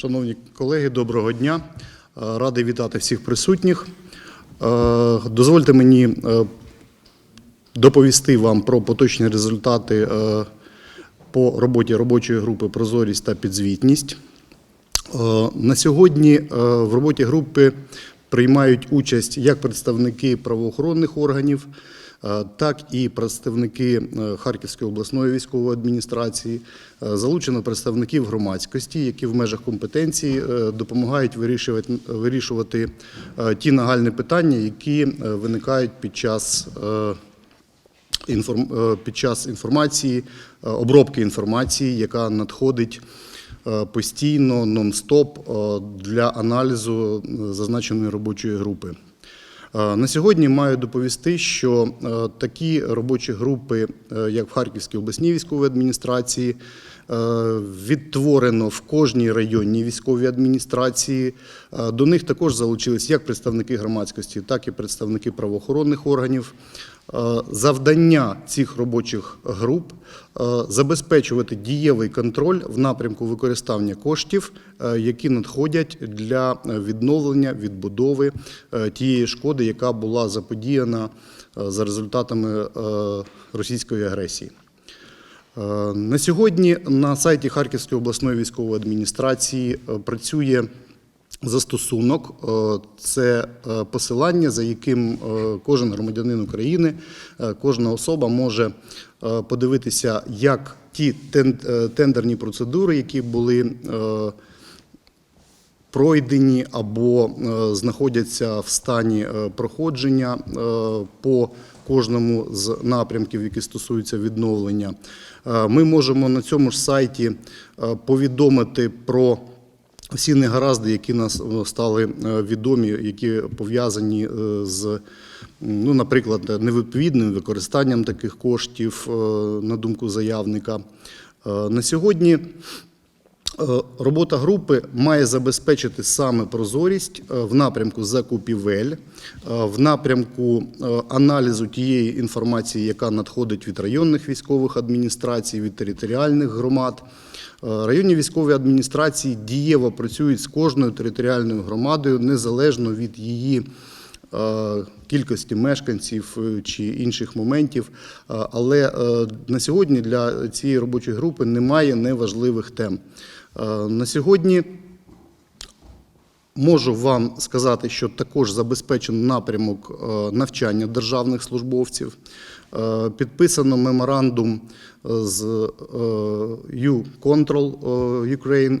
Шановні колеги, доброго дня. Е, Радий вітати всіх присутніх. Е, Дозвольте мені е, доповісти вам про поточні результати по роботі робочої групи Прозорість та підзвітність. На сьогодні в роботі групи приймають участь як представники правоохоронних органів, так і представники е, Харківської обласної військової адміністрації. Е, Залучено представників громадськості, які в межах компетенції е, допомагають вирішувати, вирішувати е, ті нагальні питання, які е, виникають під час е, е, під час інформації, е, обробки інформації, яка надходить е, постійно, нон-стоп е, для аналізу е, зазначеної робочої групи. Е, На сьогодні маю доповісти, що е, такі робочі групи, е, як в Харківській обласній військовій адміністрації, відтворено в кожній районній військовій адміністрації. До них також залучились як представники громадськості, так і представники правоохоронних органів. Е, Завдання цих робочих груп е, забезпечувати дієвий контроль в напрямку використання коштів, е, які надходять для відновлення відбудови тієї шкоди, яка була заподіяна за результатами російської агресії. На сьогодні на сайті Харківської обласної військової адміністрації працює застосунок. Е, Це е, посилання, за яким е, кожен громадянин України, кожна особа може подивитися, як ті тендерні процедури, які були пройдені або знаходяться в стані проходження по кожному з напрямків, які стосуються відновлення. Ми можемо на цьому ж сайті повідомити про всі негаразди, які нас стали е, відомі, які пов'язані е, з, ну, наприклад, невідповідним використанням таких коштів, е, на думку заявника. На сьогодні Робота групи має забезпечити саме прозорість е, в напрямку закупівель, е, в напрямку е, аналізу тієї інформації, яка надходить від районних військових адміністрацій, від територіальних громад. Е, Районні військові адміністрації дієво працюють з кожною територіальною громадою незалежно від її е, кількості мешканців е, чи інших моментів. Е, Але е, на сьогодні для цієї робочої групи немає неважливих тем. Е, На сьогодні можу вам сказати, що також забезпечено напрямок е, навчання державних службовців. Е, Підписано меморандум е, з е, U-Control е, Ukraine.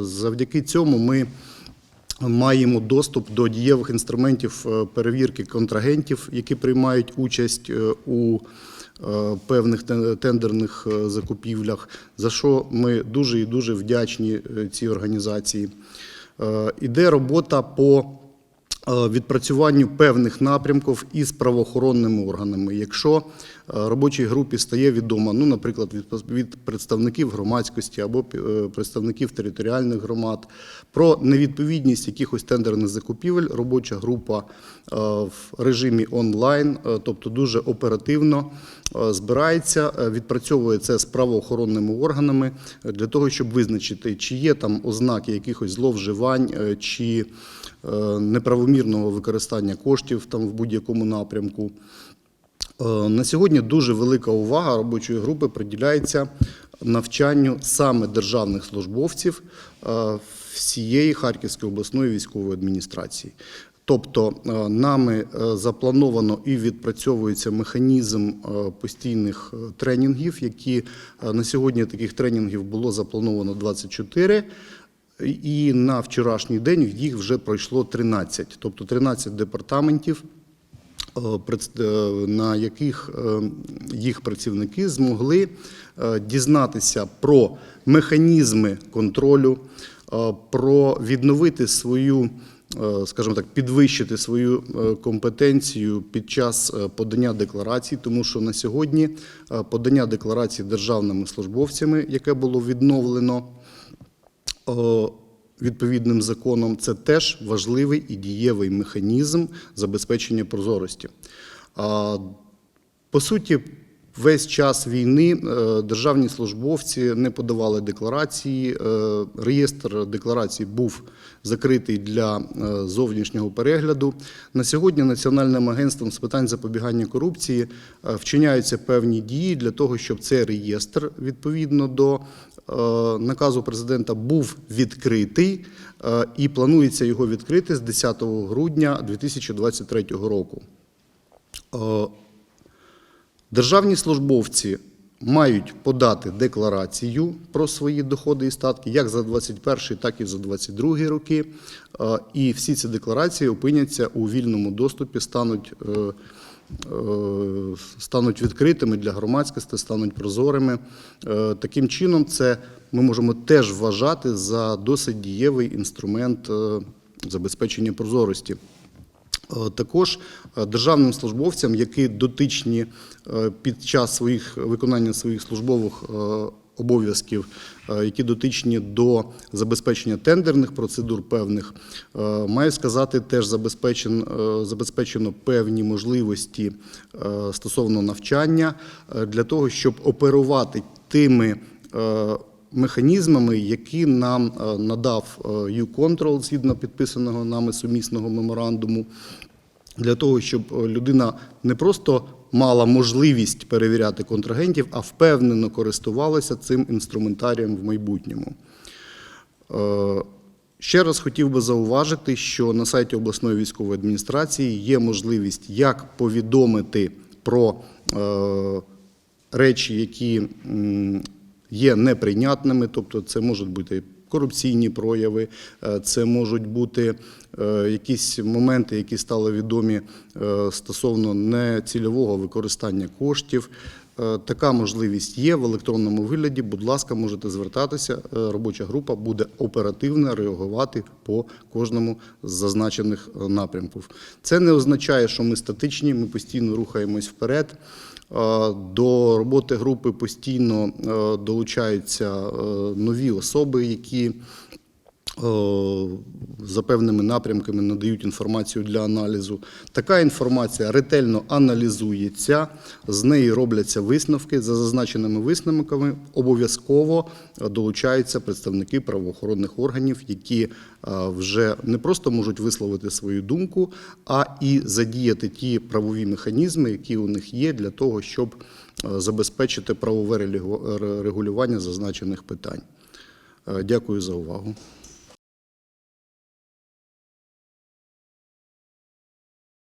Е, Завдяки цьому ми маємо доступ до дієвих інструментів е, перевірки контрагентів, які приймають участь е, у е, певних тендерних закупівлях, за що ми дуже і дуже вдячні цій організації. Іде робота по відпрацюванню певних напрямків із правоохоронними органами. Якщо робочій групі стає відомо, ну, наприклад, від, представників громадськості або е, представників територіальних громад про невідповідність якихось тендерних закупівель, робоча група е, в режимі онлайн, е, тобто дуже оперативно збирається, відпрацьовує це з правоохоронними органами для того, щоб визначити, чи є там ознаки якихось зловживань, чи неправомірного використання коштів там в будь-якому напрямку. Е, На сьогодні дуже велика увага робочої групи приділяється навчанню саме державних службовців е, всієї Харківської обласної військової адміністрації. Тобто е, нами заплановано і відпрацьовується механізм постійних тренінгів, які на сьогодні таких тренінгів було заплановано 24, і на вчорашній день їх вже пройшло 13, тобто 13 департаментів на яких е, їх працівники змогли е, дізнатися про механізми контролю, е, про відновити свою, е, скажімо так, підвищити свою е, компетенцію під час е, подання декларацій, тому що на сьогодні е, подання декларацій державними службовцями, яке було відновлено, е, відповідним законом, це теж важливий і дієвий механізм забезпечення прозорості. По суті, Весь час війни е, державні службовці не подавали декларації. е, Реєстр декларацій був закритий для е, зовнішнього перегляду. На сьогодні Національним агентством з питань запобігання корупції вчиняються певні дії для того, щоб цей реєстр відповідно до наказу президента був відкритий і планується його відкрити з 10 грудня 2023 року. Державні службовці мають подати декларацію про свої доходи і статки як за 21, так і за 22 роки. Е, І всі ці декларації опиняться у вільному доступі, стануть, е, е, стануть відкритими для громадськості, стануть прозорими. Таким чином, це ми можемо теж вважати за досить дієвий інструмент забезпечення прозорості. Е, Також е, державним службовцям, які дотичні е, під час своїх виконання своїх службових обов'язків, які дотичні до забезпечення тендерних процедур певних, маю сказати, теж забезпечен, е, забезпечено певні можливості стосовно навчання для того, щоб оперувати тими. Механізмами, які нам е, надав е, U-Control згідно підписаного нами сумісного меморандуму, для того, щоб е, людина не просто мала можливість перевіряти контрагентів, а впевнено користувалася цим інструментарієм в майбутньому. Ще раз хотів би зауважити, що на сайті обласної військової адміністрації є можливість як повідомити про речі, які є неприйнятними, тобто це можуть бути корупційні прояви, е, це можуть бути е, якісь моменти, які стали відомі е, стосовно нецільового використання коштів. Е, Така можливість є в електронному вигляді. Будь ласка, можете звертатися. Е, Робоча група буде оперативно реагувати по кожному з зазначених е, напрямків. Це не означає, що ми статичні, ми постійно рухаємось вперед. До роботи групи постійно долучаються нові особи, які за певними напрямками надають інформацію для аналізу. Така інформація ретельно аналізується, з неї робляться висновки. За зазначеними висновками обов'язково долучаються представники правоохоронних органів, які е, вже не просто можуть висловити свою думку, а і задіяти ті правові механізми, які у них є, для того, щоб е, забезпечити правове регулювання зазначених питань. Е, Дякую за увагу.